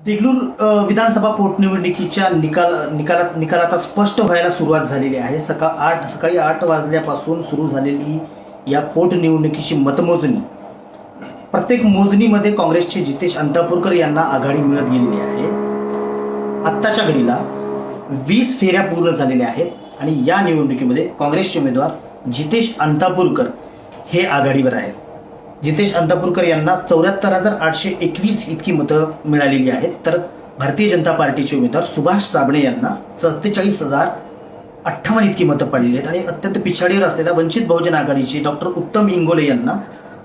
देगलूर विधानसभा पोटनिवडणुकीच्या निकाल निकालात निकाल आता स्पष्ट व्हायला सुरुवात झालेली आहे. सकाळ आठ सकाळी आठ वाजल्यापासून सुरू झालेली या पोटनिवडणुकीची मतमोजणी. प्रत्येक मोजणीमध्ये काँग्रेसचे जितेश अंतापूरकर यांना आघाडी मिळत गेलेली आहे. आत्ताच्या घडीला वीस फेऱ्या पूर्ण झालेल्या आहेत आणि या निवडणुकीमध्ये काँग्रेसचे उमेदवार जितेश अंतापूरकर हे आघाडीवर आहेत. जितेश अंतापूरकर यांना चौऱ्याहत्तर हजार आठशे एकवीस इतकी मतं मिळालेली आहेत. तर भारतीय जनता पार्टीचे उमेदवार सुभाष साबणे यांना सत्तेचाळीस हजार अठ्ठावन्न इतकी मतं पडलेली आहेत. आणि अत्यंत पिछाडीवर असलेल्या वंचित बहुजन आघाडीचे डॉक्टर उत्तम इंगोले यांना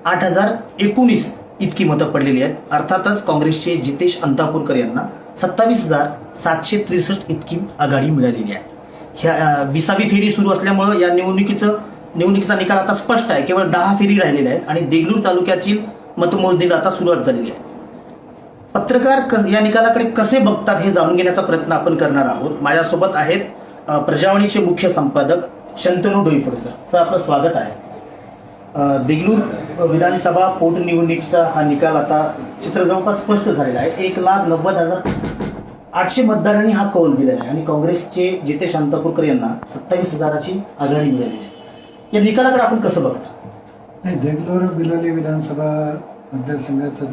आठ हजार एकोणीस इतकी मतं पडलेली आहेत. अर्थातच काँग्रेसचे जितेश अंतापूरकर यांना सत्तावीस हजार सातशे त्रेसष्ट इतकी आघाडी मिळालेली आहे. ह्या विसावी फेरी सुरू असल्यामुळं या निवडणुकीचं निवडणुकीचा निकाल आता स्पष्ट आहे. केवळ दहा फेरी राहिलेल्या आहेत आणि देगलूर तालुक्याची मतमोजणीला आता सुरुवात झालेली आहे. पत्रकार क- या निकालाकडे कसे बघतात हे जाणून घेण्याचा प्रयत्न आपण करणार आहोत. माझ्यासोबत आहेत प्रजावाणीचे मुख्य संपादक शंतनू डोईफोड सर. सर आपलं स्वागत आहे. देगलूर विधानसभा पोटनिवडणुकीचा हा निकाल आता चित्र जवळपास स्पष्ट झालेला आहे. एक लाख नव्वद हजार आठशे मतदारांनी हा कौल दिलेला आहे आणि काँग्रेसचे जितेश शांतापूरकर यांना सत्तावीस हजाराची आघाडी मिळालेली आहे. या निकालाकडे आपण कसं बघता? नाही देगलूर बिलोली विधानसभा मतदारसंघाचं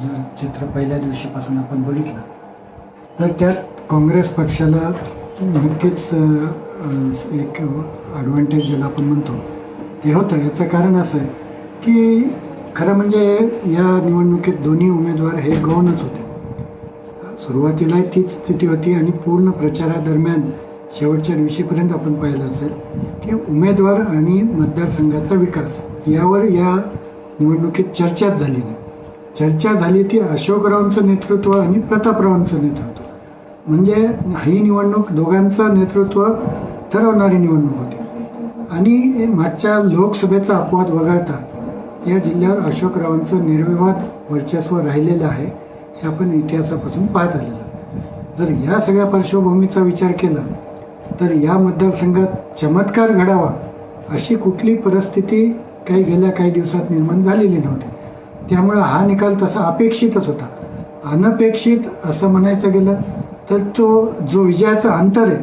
जर चित्र पहिल्या दिवशीपासून आपण बघितलं तर त्यात काँग्रेस पक्षाला नक्कीच अ, अ, एक ॲडव्हान्टेज ज्याला आपण म्हणतो ते होतं. याचं कारण असं आहे की खरं म्हणजे या निवडणुकीत दोन्ही उमेदवार हे गौणच होते. सुरुवातीला तीच स्थिती होती आणि पूर्ण प्रचारादरम्यान शेवटच्या दिवशीपर्यंत आपण पाहिलं असेल की उमेदवार आणि मतदारसंघाचा विकास यावर या निवडणुकीत चर्चाच झाली नाही. चर्चा झाली ती अशोकरावांचं नेतृत्व आणि प्रतापरावांचं नेतृत्व. म्हणजे ही निवडणूक दोघांचं नेतृत्व ठरवणारी निवडणूक होती. आणि मागच्या लोकसभेचा अपवाद वगळता या जिल्ह्यावर अशोकरावांचं निर्विवाद वर्चस्व राहिलेलं आहे हे आपण इतिहासापासून पाहत आलेलं जर या सगळ्या पार्श्वभूमीचा विचार केला तर या मतदारसंघात चमत्कार घडावा अशी कुठली परिस्थिती काही गेल्या काही दिवसात निर्माण झालेली नव्हती. त्यामुळं हा निकाल तसा अपेक्षितच होता. अनपेक्षित असं म्हणायचं गेलं तर तो जो विजयाचं अंतर आहे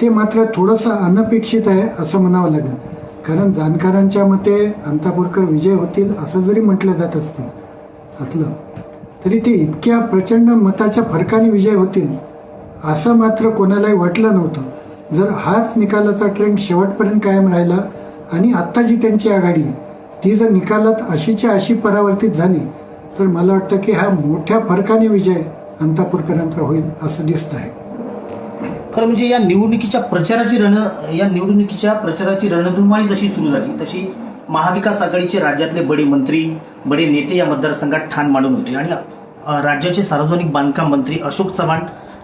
ते मात्र थोडंसं अनपेक्षित आहे असं म्हणावं लागेल. कारण जाणकारांच्या मते अंतापूरकर विजय होतील असं जरी म्हटलं जात असतं असलं तरी ते इतक्या प्रचंड मताच्या फरकाने विजय होतील असं मात्र कोणालाही वाटलं नव्हतं. जर हाच निकालाचा ट्रेंड शेवटपर्यंत कायम राहिला आणि आत्ता जी त्यांची आघाडी ती जर निकालात अशीच्या अशी परावर्तित झाली तर मला वाटतं की हा मोठ्या फरकाने विजय अंतापूरकरांचा होईल असं दिसत आहे. खरं म्हणजे या निवडणुकीच्या प्रचाराची रण या निवडणुकीच्या प्रचाराची रणधुमाळी जशी सुरू झाली तशी महाविकास आघाडीचे राज्यातले बडे मंत्री बडे नेते या मतदारसंघात ठाण मांडून होते. आणि राज्याचे सार्वजनिक बांधकाम मंत्री अशोक चव्हाण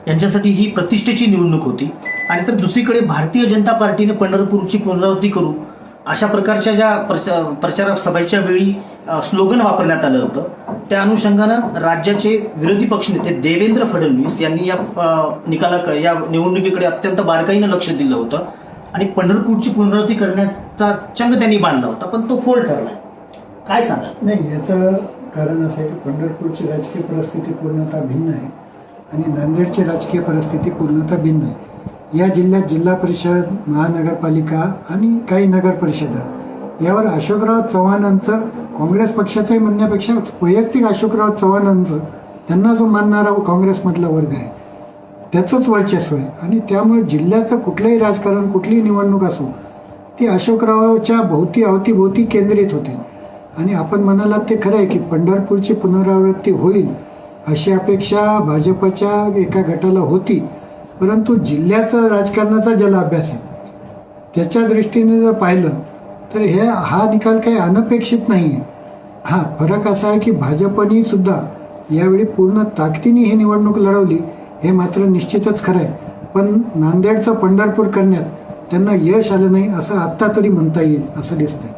यांच्यासाठी ही प्रतिष्ठेची निवडणूक होती. आणि तर दुसरीकडे भारतीय जनता पार्टीने पंढरपूरची पुनरावृत्ती करू अशा प्रकारच्या ज्या प्रचा प्रचार सभेच्या वेळी स्लोगन वापरण्यात आलं होतं. त्या अनुषंगानं राज्याचे विरोधी पक्षनेते देवेंद्र फडणवीस यांनी या अ, निकाला या निवडणुकीकडे अत्यंत बारकाईनं लक्ष दिलं होतं. आणि पंढरपूरची पुनरावृत्ती करण्याचा चंग त्यांनी बांधला होता पण तो फोल ठरला काय सांगा नाही याचं कारण असं आहे की पंढरपूरची राजकीय परिस्थिती पूर्णतः भिन्न आहे. आणि नांदेडची राजकीय परिस्थिती पूर्णतः भिन्न आहे. या जिल्ह्यात जिल्हा परिषद महानगरपालिका आणि काही नगर परिषदा. यावर अशोकराव चव्हाणांचं काँग्रेस पक्षाचंही म्हणण्यापेक्षा वैयक्तिक अशोकराव चव्हाणांचं त्यांना जो मानणारा काँग्रेसमधला वर्ग आहे त्याचंच वर्चस्व आहे. आणि त्यामुळे जिल्ह्याचं कुठलंही राजकारण कुठलीही निवडणूक असो ती अशोकरावाच्या भोवती अवतीभोवती केंद्रित होते. आणि आपण म्हणालात ते खरं आहे की पंढरपूरची पुनरावृत्ती होईल अशी अपेक्षा भाजपच्या एका गटाला होती. परंतु जिल्ह्याचा राजकारणाचा ज्याला अभ्यास आहे. त्याच्या दृष्टीने जर पाहिलं तर हे हा निकाल काही अनपेक्षित नाही आहे हा फरक असा आहे की भाजपनी सुद्धा यावेळी पूर्ण ताकदीने ही निवडणूक लढवली हे मात्र निश्चितच खरं आहे पण नांदेडचं पंढरपूर करण्यात त्यांना यश आलं नाही असं आत्ता तरी म्हणता येईल असं दिसतंय.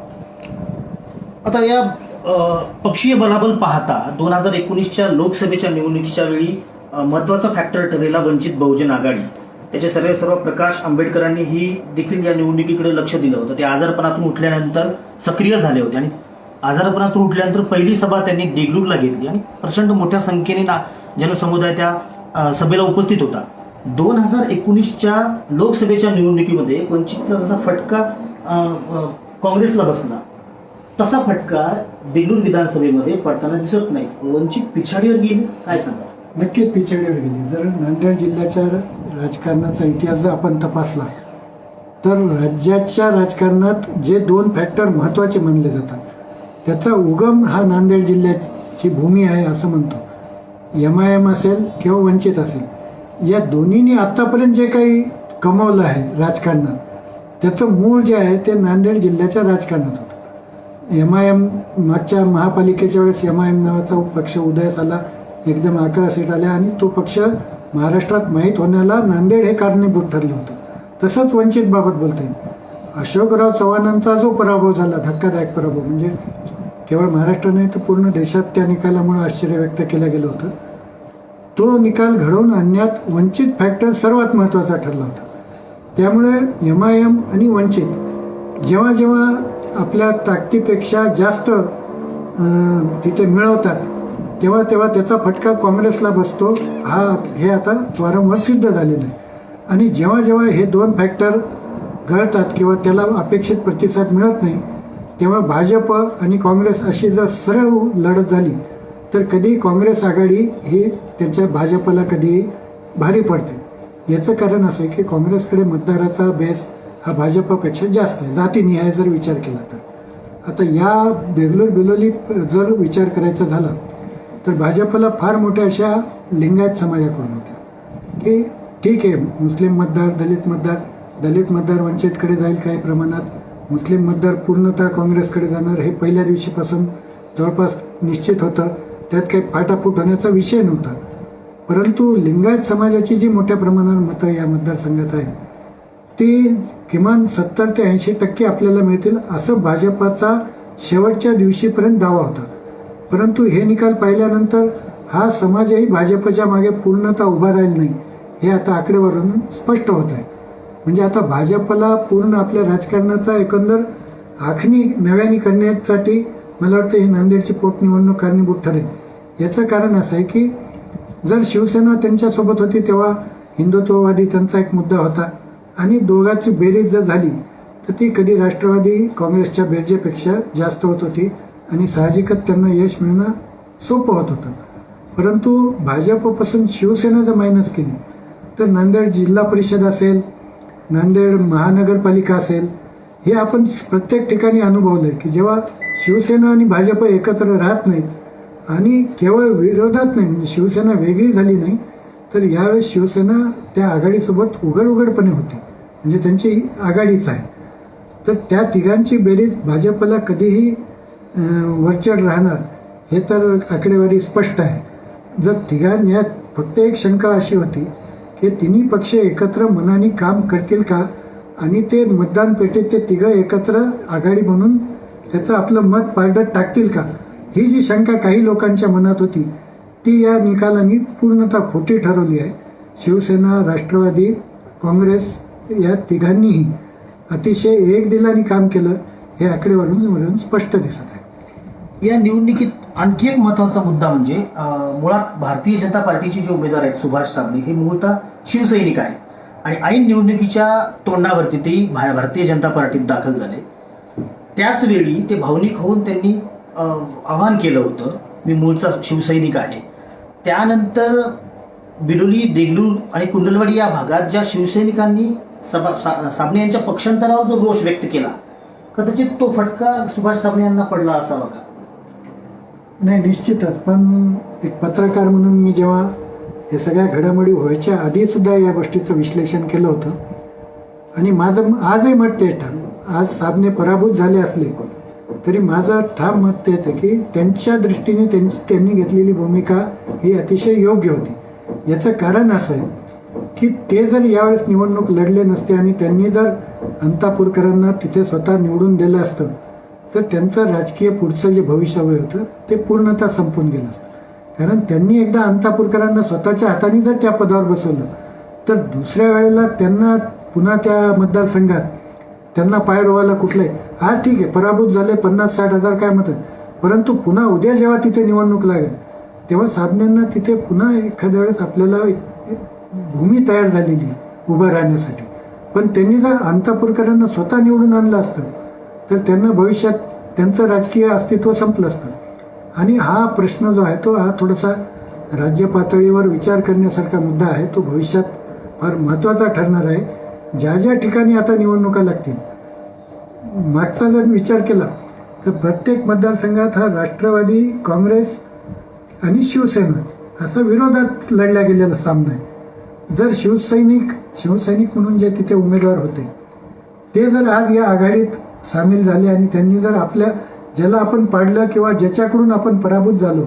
आता या पक्षीय बलाबल पाहता दोन हजार एकोणीसच्या लोकसभेच्या निवडणुकीच्या वेळी महत्त्वाचा फॅक्टर ठरलेला वंचित बहुजन आघाडी. त्याचे सर्व सर्व प्रकाश आंबेडकरांनी ही देखील या निवडणुकीकडे लक्ष दिलं होतं. ते आजारपणातून उठल्यानंतर सक्रिय झाले होते आणि आजारपणातून उठल्यानंतर पहिली सभा त्यांनी देगलूरला घेतली आणि प्रचंड मोठ्या संख्येने ना जनसमुदाय त्या सभेला उपस्थित होता. दोन हजार एकोणीसच्या लोकसभेच्या निवडणुकीमध्ये वंचितचा जसा फटका काँग्रेसला बसला तसा फटका देगलूर विधानसभेमध्ये पडताना दिसत नाही. वंचित पिछाडीवर गेली काय सांगा? नक्कीच पिछाडीवर गेली. जर नांदेड जिल्ह्याच्या राजकारणाचा इतिहास जर आपण तपासला तर राज्याच्या राजकारणात जे दोन फॅक्टर महत्त्वाचे मानले जातात त्याचा उगम हा नांदेड जिल्ह्याची भूमी आहे असं म्हणतो. एम आय एम असेल किंवा वंचित असेल या दोन्हीने आत्तापर्यंत जे काही कमवलं आहे राजकारणात त्याचं मूळ जे आहे ते नांदेड जिल्ह्याच्या राजकारणात होतं. एम आय एम मागच्या महापालिकेच्या वेळेस एम आय एम नावाचा पक्ष उदयास आला एकदम अकरा सीट आल्या आणि तो पक्ष महाराष्ट्रात माहीत होण्याला नांदेड हे कारणीभूत ठरलं होतं. तसंच वंचित बाबत बोलता येईल अशोकराव चव्हाणांचा जो पराभव झाला धक्कादायक पराभव म्हणजे केवळ महाराष्ट्र नाही तर पूर्ण देशात त्या निकालामुळे आश्चर्य व्यक्त केलं गेलं होतं. तो निकाल घडवून आणण्यात वंचित फॅक्टर सर्वात महत्त्वाचा ठरला होता. त्यामुळे एम आय एम आणि वंचित जेव्हा जेव्हा आपल्या ताकदीपेक्षा जास्त तिथे मिळवतात. तेव्हा तेव्हा त्याचा फटका काँग्रेसला बसतो. हा हे आता वारंवार सिद्ध झालेलं आहे. आणि जेव्हा जेव्हा हे दोन फॅक्टर गळतात किंवा त्याला अपेक्षित प्रतिसाद मिळत नाही तेव्हा भाजप आणि काँग्रेस अशी जर सरळ लढत झाली तर कधी काँग्रेस आघाडी ही त्यांच्या भाजपला कधी भारी पडते. याचं कारण असं आहे की काँग्रेसकडे मतदाराचा बेस हा भाजपपेक्षा जास्त आहे. जातीनिहाय जर विचार केला तर. आता या बेंगलोर बिलोली जर विचार करायचा झाला तर भाजपला फार मोठ्या अशा लिंगायत समाजाकडून होत्या. की ठीक आहे मुस्लिम मतदार दलित मतदार दलित मतदार वंचितकडे जाईल काही प्रमाणात. मुस्लिम मतदार पूर्णतः काँग्रेसकडे जाणार. हे पहिल्या दिवशीपासून जवळपास निश्चित होतं. त्यात काही फाटाफूट होण्याचा विषय नव्हता. परंतु लिंगायत समाजाची जी मोठ्या प्रमाणावर मतं या मतदारसंघात आहे ती किमान सत्तर ते ऐंशी टक्के आपल्याला मिळतील असं भाजपाचा शेवटच्या दिवशीपर्यंत दावा होता. परंतु हे निकाल पाहिल्यानंतर हा समाजही भाजपच्या मागे पूर्णतः उभा राहील नाही हे आता आकडेवारून स्पष्ट होत आहे. म्हणजे आता भाजपला पूर्ण आपल्या राजकारणाचा एकंदर आखणी नव्याने करण्यासाठी मला वाटतं ही नांदेडची पोटनिवडणूक कारणीभूत ठरेल. याचं कारण असं आहे की जर शिवसेना त्यांच्यासोबत होती तेव्हा हिंदुत्ववादी त्यांचा एक मुद्दा होता. आणि दोघांची बेरीज जर झाली तर ती कधी राष्ट्रवादी काँग्रेसच्या बेरजेपेक्षा जास्त होत होती आणि साहजिकच त्यांना यश मिळणं सोपं होत होतं. परंतु भाजपपासून शिवसेना जर मायनस केली तर नांदेड जिल्हा परिषद असेल नांदेड महानगरपालिका असेल हे आपण प्रत्येक ठिकाणी अनुभवलं आहे की जेव्हा शिवसेना आणि भाजप एकत्र राहत नाहीत आणि केवळ विरोधात नाही म्हणजे शिवसेना वेगळी झाली नाही तर यावेळेस शिवसेना त्या आघाडीसोबत उघड उघडपणे होती. म्हणजे त्यांची आघाडीच आहे. तर त्या तिघांची बेरीज भाजपला कधीही वरचढ राहणार हे तर आकडेवारी स्पष्ट आहे. जर तिघां यात फक्त एक शंका अशी होती की तिन्ही पक्ष एकत्र मनाने काम करतील का? आणि ते मतदान पेटीत ते तिघं एकत्र आघाडी म्हणून त्याचं आपलं मत पारडत टाकतील का? ही जी शंका काही लोकांच्या मनात होती ती या निकालांनी पूर्णतः खोटी ठरवली आहे. शिवसेना राष्ट्रवादी काँग्रेस या तिघांनीही अतिशय एक दिलाने काम केलं हे आकडेवारून स्पष्ट दिसत आहे. या निवडणुकीत आणखी एक महत्त्वाचा मुद्दा म्हणजे मुळात भारतीय जनता पार्टीचे जे उमेदवार आहेत सुभाष साबळे हे मूळतः शिवसैनिक आहे आणि ऐन निवडणुकीच्या तोंडावरती ते भा- भारतीय जनता पार्टीत दाखल झाले. त्याच वेळी ते भावनिक होऊन त्यांनी आवाहन केलं होतं मी मूळचा शिवसैनिक आहे. त्यानंतर बिलोली देगलूर आणि कुंडलवाडी या भागात ज्या शिवसैनिकांनी सभा सा- साबणे यांच्या पक्षांतरावर जो रोष व्यक्त केला कदाचित तो फटका सुभाष साबणे यांना पडला असावा का? नाही निश्चितच. पण एक पत्रकार म्हणून मी जेव्हा हे सगळ्या घडामोडी व्हायच्या आधी सुद्धा या गोष्टीचं विश्लेषण केलं होतं. आणि माझं आजही मत तेच आज साबणे पराभूत झाले असले. तरी माझं ठाम मत तेच आहे की त्यांच्या दृष्टीने त्यांची त्यांनी घेतलेली भूमिका ही अतिशय योग्य होती. याचं कारण असं आहे की ते जर यावेळेस निवडणूक लढले नसते आणि त्यांनी जर अंतापूरकरांना तिथे स्वतः निवडून दिलं असतं तर त्यांचं राजकीय पुढचं जे भविष्यवय होतं ते पूर्णतः संपून गेलं असतं. कारण त्यांनी एकदा अंतापूरकरांना स्वतःच्या हाताने जर त्या पदावर बसवलं तर दुसऱ्या वेळेला त्यांना पुन्हा त्या मतदारसंघात त्यांना पाय रोवायला कुठलंही हा ठीक आहे. पराभूत झाले पन्नास साठ हजार काय मत परंतु पुन्हा उद्या जेव्हा तिथे निवडणूक लागेल तेव्हा साधनांना तिथे पुन्हा एखाद्या वेळेस आपल्याला भूमी तयार झालेली आहे उभं राहण्यासाठी. पण त्यांनी जर अंतापूरकरांना स्वतः निवडून आणलं असतं तर त्यांना भविष्यात त्यांचं राजकीय अस्तित्व संपलं असतं. आणि हा प्रश्न जो आहे तो हा थोडासा राज्य पातळीवर विचार करण्यासारखा मुद्दा आहे तो भविष्यात फार महत्त्वाचा ठरणार आहे. ज्या ज्या ठिकाणी आता निवडणुका लागतील मागचा जर विचार केला तर प्रत्येक मतदारसंघात हा राष्ट्रवादी काँग्रेस आणि शिवसेना असा विरोधात लढला गेलेला सामना आहे. जर शिवसैनिक शिवसैनिक म्हणून जे तिथे उमेदवार होते ते जर आज या आघाडीत सामील झाले आणि त्यांनी जर आपल्या ज्याला आपण पाडलं किंवा ज्याच्याकडून आपण पराभूत झालो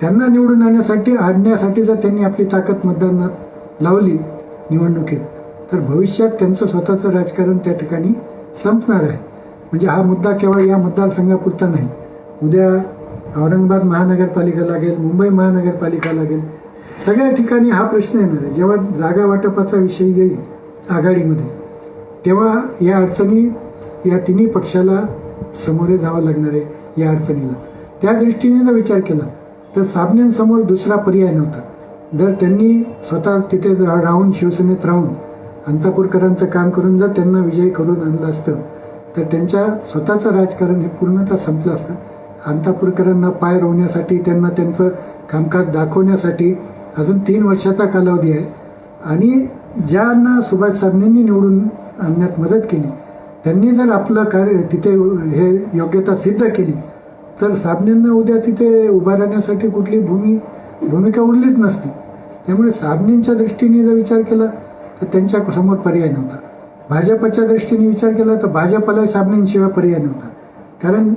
त्यांना निवडून आणण्यासाठी आणण्यासाठी जर त्यांनी आपली ताकद मतदानात लावली निवडणुकीत तर भविष्यात त्यांचं स्वतःचं राजकारण त्या ठिकाणी संपणार आहे. म्हणजे हा मुद्दा केवळ या मतदारसंघापुरता नाही. उद्या औरंगाबाद महानगरपालिका लागेल मुंबई महानगरपालिका लागेल. सगळ्या ठिकाणी हा प्रश्न येणार आहे. जेव्हा जागा वाटपाचा विषय येईल आघाडीमध्ये तेव्हा या अडचणी या तिन्ही पक्षाला समोरे जावं लागणार आहे या अडचणीला. त्या दृष्टीने जर विचार केला तर सामन्यांसमोर दुसरा पर्याय नव्हता. जर त्यांनी स्वतः तिथे राहून शिवसेनेत राहून अंतापूरकरांचं काम करून जर त्यांना विजयी करून आणलं असतं तर त्यांच्या स्वतःचं राजकारण हे पूर्णतः संपलं असतं. अंतापूरकरांना पाय रोवण्यासाठी त्यांना त्यांचं कामकाज दाखवण्यासाठी अजून तीन वर्षाचा कालावधी आहे. आणि ज्यांना सुभाष साबणेंनी निवडून आणण्यात मदत केली त्यांनी जर आपलं कार्य तिथे हे योग्यता सिद्ध केली तर साबणेंना उद्या तिथे उभा राहण्यासाठी कुठली भूमी भूमिका उरलीच नसती. त्यामुळे साबणेंच्या दृष्टीने जर विचार केला तर त्यांच्यासमोर पर्याय नव्हता. भाजपच्या दृष्टीने विचार केला तर भाजपला साबणेंशिवाय पर्याय नव्हता. कारण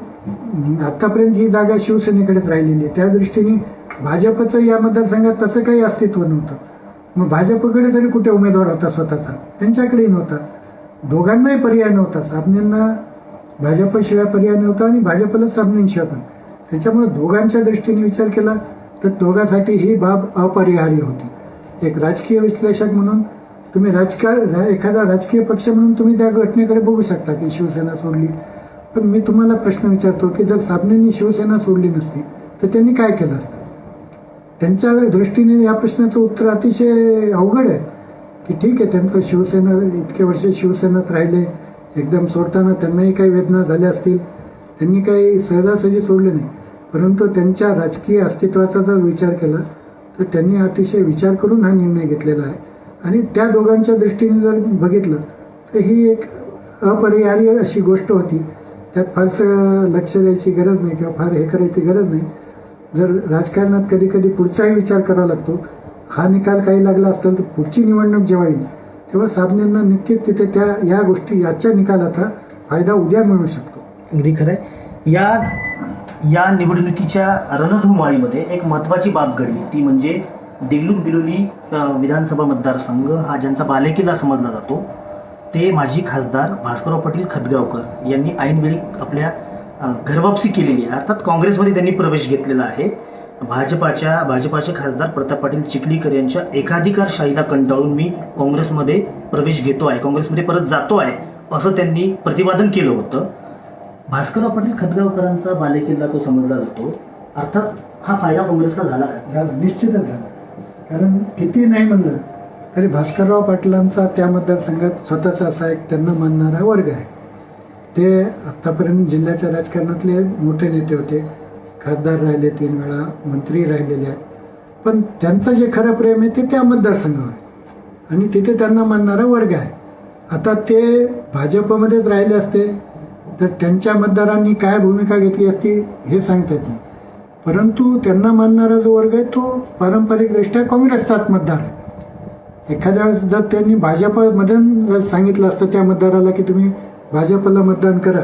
आतापर्यंत ही जागा शिवसेनेकडेच राहिलेली आहे त्या दृष्टीने भाजपचं या मतदारसंघात तसं काही अस्तित्व नव्हतं. मग भाजपकडे तरी कुठे उमेदवार होता स्वतःचा? त्यांच्याकडेही नव्हता. दोघांनाही पर्याय नव्हता. साबणेंना भाजपशिवाय पर्याय नव्हता आणि भाजपला साबणेंशिवाय पण. त्याच्यामुळे दोघांच्या दृष्टीने विचार केला तर दोघांसाठी ही बाब अपरिहार्य होती. एक राजकीय विश्लेषक म्हणून तुम्ही राजकारण रा- एखादा राजकीय पक्ष म्हणून तुम्ही त्या घटनेकडे बघू शकता की शिवसेना सोडली. पण मी तुम्हाला प्रश्न विचारतो की जर साबणेंनी शिवसेना सोडली नसती तर त्यांनी काय केलं असतं? त्यांच्या दृष्टीने या प्रश्नाचं उत्तर अतिशय अवघड आहे. की ठीक आहे त्यांचं शिवसेना इतके वर्ष शिवसेनेत राहिले एकदम सोडताना त्यांनाही काही वेदना झाल्या असतील. त्यांनी काही सहजासहजी सोडले नाही. परंतु त्यांच्या राजकीय अस्तित्वाचा जर विचार केला तर त्यांनी अतिशय विचार करून हा निर्णय घेतलेला आहे. आणि त्या दोघांच्या दृष्टीने जर बघितलं तर ही एक अपरिहार्य अशी गोष्ट होती. त्यात फारसं लक्ष द्यायची गरज नाही किंवा फार हे करायची गरज नाही. जर राजकारणात कधी कधी पुढचाही विचार करावा लागतो हा निकाल काही लागला असेल तर पुढची निवडणूक जेव्हा येईल तेव्हा साबणेंना नक्कीच तिथे त्या या गोष्टी याच्या निकालाचा फायदा उद्या मिळू शकतो. अगदी खरं आहे. या या निवडणुकीच्या रणधुमाळीमध्ये एक महत्त्वाची बाब घडली. ती म्हणजे देगलूर बिलोली विधानसभा मतदारसंघ हा ज्यांचा बालेकिल्ला समजला जातो ते माजी खासदार भास्करराव पाटील खतगावकर यांनी ऐनवेळी आपल्या घरवापसी केलेली आहे. अर्थात काँग्रेसमध्ये त्यांनी प्रवेश घेतलेला आहे. भाजपाच्या भाजपाचे खासदार प्रताप पाटील चिखलीकर यांच्या एकाधिकारशाहीला कंटाळून मी काँग्रेसमध्ये प्रवेश घेतो आहे काँग्रेसमध्ये परत जातो आहे असं त्यांनी प्रतिपादन केलं होतं. भास्करराव पाटील खतगावकरांचा बालेकिल्ला तो समजला जातो. अर्थात हा फायदा काँग्रेसला झाला झाला निश्चितच झाला. कारण किती नाही म्हणलं. तरी भास्करराव पाटलांचा त्या मतदारसंघात स्वतःचा असा एक त्यांना मानणारा वर्ग आहे. ते आत्तापर्यंत जिल्ह्याच्या राजकारणातले मोठे नेते होते. खासदार राहिले तीन वेळा मंत्री राहिलेले आहेत. पण त्यांचं जे खरं प्रेम आहे ते त्या मतदारसंघावर आहे. आणि तिथे त्यांना मानणारा वर्ग आहे. आता ते भाजपमध्येच राहिले असते. तर त्यांच्या मतदारांनी काय भूमिका घेतली असती हे सांगता येत नाही. परंतु त्यांना मानणारा जो वर्ग आहे तो पारंपरिकदृष्ट्या काँग्रेसचाच मतदार आहे. एखाद्या वेळेस जर त्यांनी भाजपमधून जर सांगितलं असतं त्या मतदाराला की तुम्ही भाजपला मतदान करा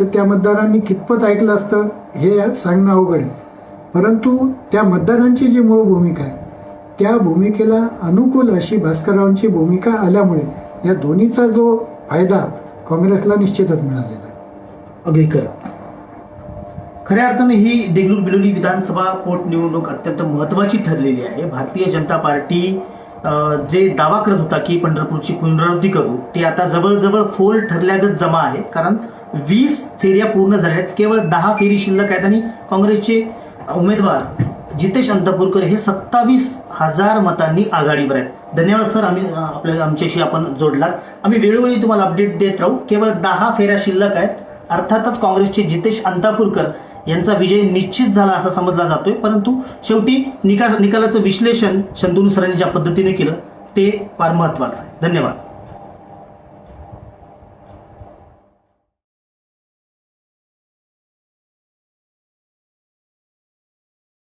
तर त्या मतदारांनी कितपत ऐकलं असतं हे सांगणं अवघड आहे. परंतु त्या मतदारांची जी मूळ भूमिका आहे त्या भूमिकेला अनुकूल अशी भास्कररावांची भूमिका आल्यामुळे या दोन्हीचा जो फायदा काँग्रेसला निश्चितच मिळालेला आहे. अगदी खरं. खऱ्या अर्थाने ही देगलूर बिलोली विधानसभा पोटनिवडणूक अत्यंत महत्त्वाची ठरलेली आहे. भारतीय जनता पार्टी जे दावा करत होता की पंढरपूरची पुनरावृत्ती करू ते आता जवळजवळ फोल ठरल्यागत जमा आहे. कारण वीस फेऱ्या पूर्ण झाल्या आहेत. केवळ दहा फेरी शिल्लक आहेत आणि काँग्रेसचे उमेदवार जितेश अंतपूरकर हे सत्तावीस हजार मतांनी आघाडीवर आहेत. धन्यवाद सर. आम्ही आपल्या आमच्याशी आपण जोडलात. आम्ही वेळोवेळी तुम्हाला अपडेट देत राहू. केवळ दहा फेऱ्या शिल्लक आहेत. अर्थातच काँग्रेसचे जितेश अंतापूरकर यांचा विजय निश्चित झाला असा समजला जातोय. परंतु शेवटी निकाल निकालाचं विश्लेषण शंतनू सरांनी ज्या पद्धतीने केलं ते फार महत्वाचं आहे. धन्यवाद.